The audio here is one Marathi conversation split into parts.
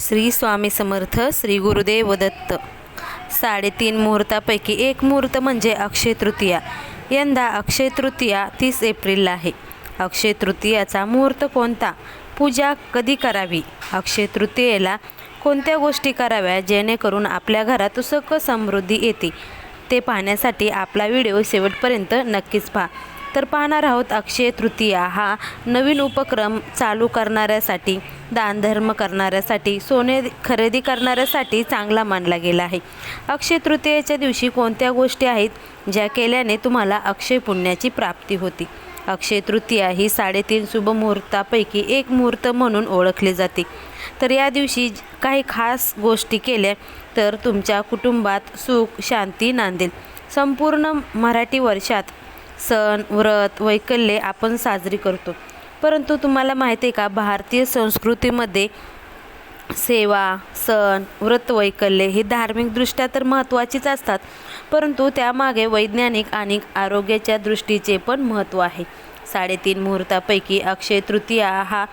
श्री स्वामी समर्थ श्री गुरुदेव दत्त. साडेतीन मुहूर्तापैकी एक मुहूर्त म्हणजे अक्षय तृतीया. यंदा अक्षय तृतीया तीस एप्रिलला आहे. अक्षय तृतीयाचा मुहूर्त कोणता? पूजा कधी करावी? अक्षय तृतीयेला कोणत्या गोष्टी कराव्या? जेणेकरून आपल्या घरात सुख समृद्धी येते. ते पाहण्यासाठी आपला व्हिडिओ शेवटपर्यंत नक्कीच पहा. तर पाहणार आहोत अक्षय तृतीया हा नवीन उपक्रम चालू करणाऱ्यासाठी दानधर्म करणाऱ्यासाठी सोने खरेदी करणाऱ्यासाठी चांगला मानला गेला आहे. अक्षय तृतीयेच्या दिवशी कोणत्या गोष्टी आहेत ज्या केल्याने तुम्हाला अक्षय पुण्याची प्राप्ती होती? अक्षय तृतीया ही साडेतीन शुभ मुहूर्तापैकी एक मुहूर्त म्हणून ओळखली जाते. तर या दिवशी काही खास गोष्टी केल्या तर तुमच्या कुटुंबात सुख शांती नांदेल. संपूर्ण मराठी वर्षात सण व्रत वैकल्ये आपण साजरी करतो. परंतु तुम्हाला माहिती आहे का भारतीय संस्कृतीमध्ये सेवा सण व्रत वैकल्ये धार्मिकदृष्ट्या तर महत्त्वाचीच असतात. परंतु त्यामागे वैज्ञानिक आणि आरोग्याच्या दृष्टीचे पण महत्त्व आहे. साडेतीन मुहूर्तापैकी अक्षय तृतीया हा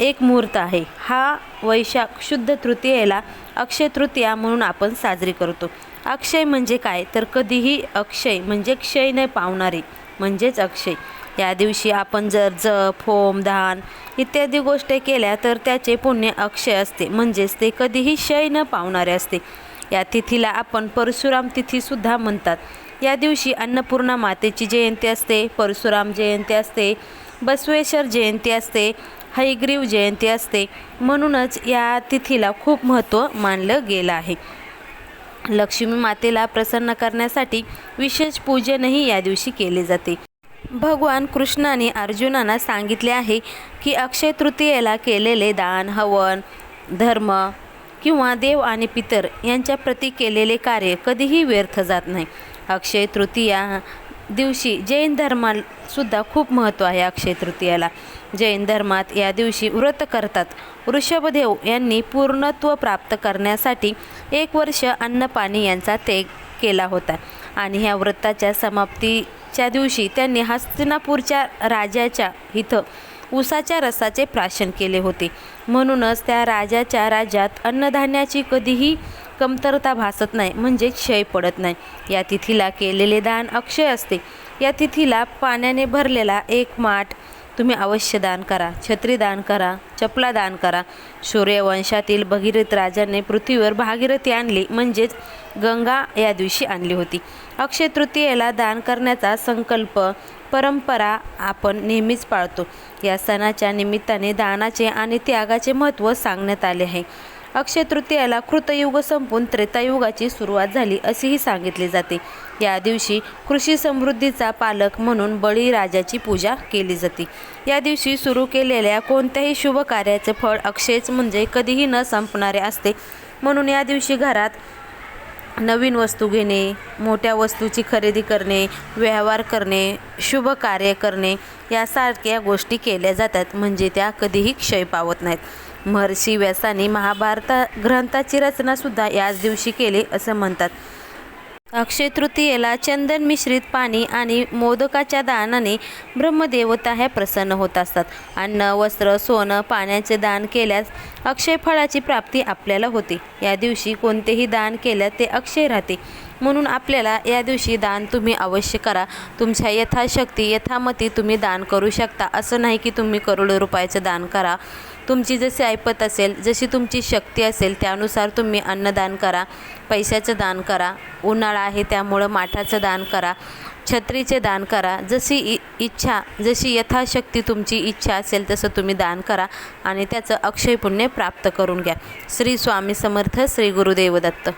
एक मुहूर्त आहे. हा वैशाख शुद्ध तृतीयेला अक्षय तृतीया म्हणून आपण साजरी करतो. अक्षय म्हणजे काय? तर कधीही अक्षय म्हणजे क्षय न पावणारे म्हणजेच अक्षय. या दिवशी आपण जर जप होम दान इत्यादी गोष्टी केल्या तर त्याचे पुण्य अक्षय असते. म्हणजेच ते कधीही क्षय न पावणारे असते. या तिथीला आपण परशुराम तिथीसुद्धा म्हणतात. या दिवशी अन्नपूर्णा मातेची जयंती असते परशुराम जयंती असते बसवेश्वर जयंती असते हयग्रीव जयंती असते. म्हणूनच या तिथीला खूप महत्त्व मानलं गेलं आहे. लक्ष्मी मातेला प्रसन्न करण्यासाठी विशेष पूजनही या दिवशी केले जाते. भगवान कृष्णाने अर्जुनांना सांगितले आहे की अक्षय तृतीयेला केलेले दान हवन धर्म किंवा देव आणि पितर यांच्या प्रती केलेले कार्य कधीही व्यर्थ जात नाही. अक्षय तृतीया दिवशी जैन धर्मात खूप महत्त्व आहे अक्षय तृतीयाला. जैन धर्मात या दिवशी व्रत करतात. वृषभदेव यांनी पूर्णत्व प्राप्त करण्यासाठी एक वर्ष अन्नपाणी यांचा त्याग केला होता आणि ह्या व्रताच्या समाप्ती समाप्तीच्या दिवशी त्यांनी हस्तिनापूरच्या राजाच्या इथं उसाच्या रसाचे प्राशन केले होते. म्हणूनच त्या राजाच्या राज्यात अन्नधान्याची कधीही कमतरता भासत नाही म्हणजे क्षय पडत नाही. या तिथीला केलेले दान अक्षय असते. या तिथीला पाण्याने भरलेला एक माठ तुम्ही अवश्य दान करा छत्री दान करा चपला दान करा. सूर्यवंशातील भगीरथ राजाने पृथ्वीवर भागीरथी आणली म्हणजेच गंगा या दिवशी आणली होती. अक्षय तृतीयेला दान करण्याचा संकल्प परंपरा आपण नेहमीच पाळतो. या सणाच्या निमित्ताने दानाचे आणि त्यागाचे महत्त्व सांगण्यात आले आहे. अक्षय तृतीयाला कृतयुग संपून त्रेतायुगाची सुरुवात झाली असेही सांगितले जाते. या दिवशी कृषी समृद्धीचा पालक म्हणून बळीराजाची पूजा केली जाते. या दिवशी सुरू केलेल्या कोणत्याही शुभ कार्याचे फळ अक्षयच म्हणजे कधीही न संपणारे असते. म्हणून या दिवशी घरात नवीन वस्तू घेणे मोठ्या वस्तूची खरेदी करणे व्यवहार करणे शुभ कार्य करणे यासारख्या गोष्टी केल्या जातात. म्हणजे त्या कधीही क्षय पावत नाहीत. महर्षी व्यासाने महाभारता ग्रंथाची रचनासुद्धा याच दिवशी केली असं म्हणतात. अक्षय तृतीयेला चंदन मिश्रित पाणी आणि मोदकाच्या दानाने ब्रह्मदेवता ह्या प्रसन्न होत असतात. अन्न वस्त्र सोनं पाण्याचे दान केल्यास अक्षय फळाची प्राप्ती आपल्याला होते. या दिवशी कोणतेही दान केल्यास ते अक्षय राहते. म्हणून आपल्याला या दिवशी दान तुम्ही अवश्य करा. तुमच्या यथाशक्ती यथामती तुम्ही दान करू शकता. असं नाही की तुम्ही करोडो रुपयाचं दान करा. तुमची जशी ऐपत असेल जशी तुमची शक्ती असेल त्यानुसार तुम्ही अन्नदान करा. पैशाचं दान करा. उन्हाळा आहे त्यामुळं माठाचं दान करा. छत्रीचे दान करा. जशी इ इच्छा जशी यथाशक्ती तुमची इच्छा असेल तसं तुम्ही दान करा आणि त्याचं अक्षय पुण्य प्राप्त करून घ्या. श्री स्वामी समर्थ श्री गुरुदेव दत्त.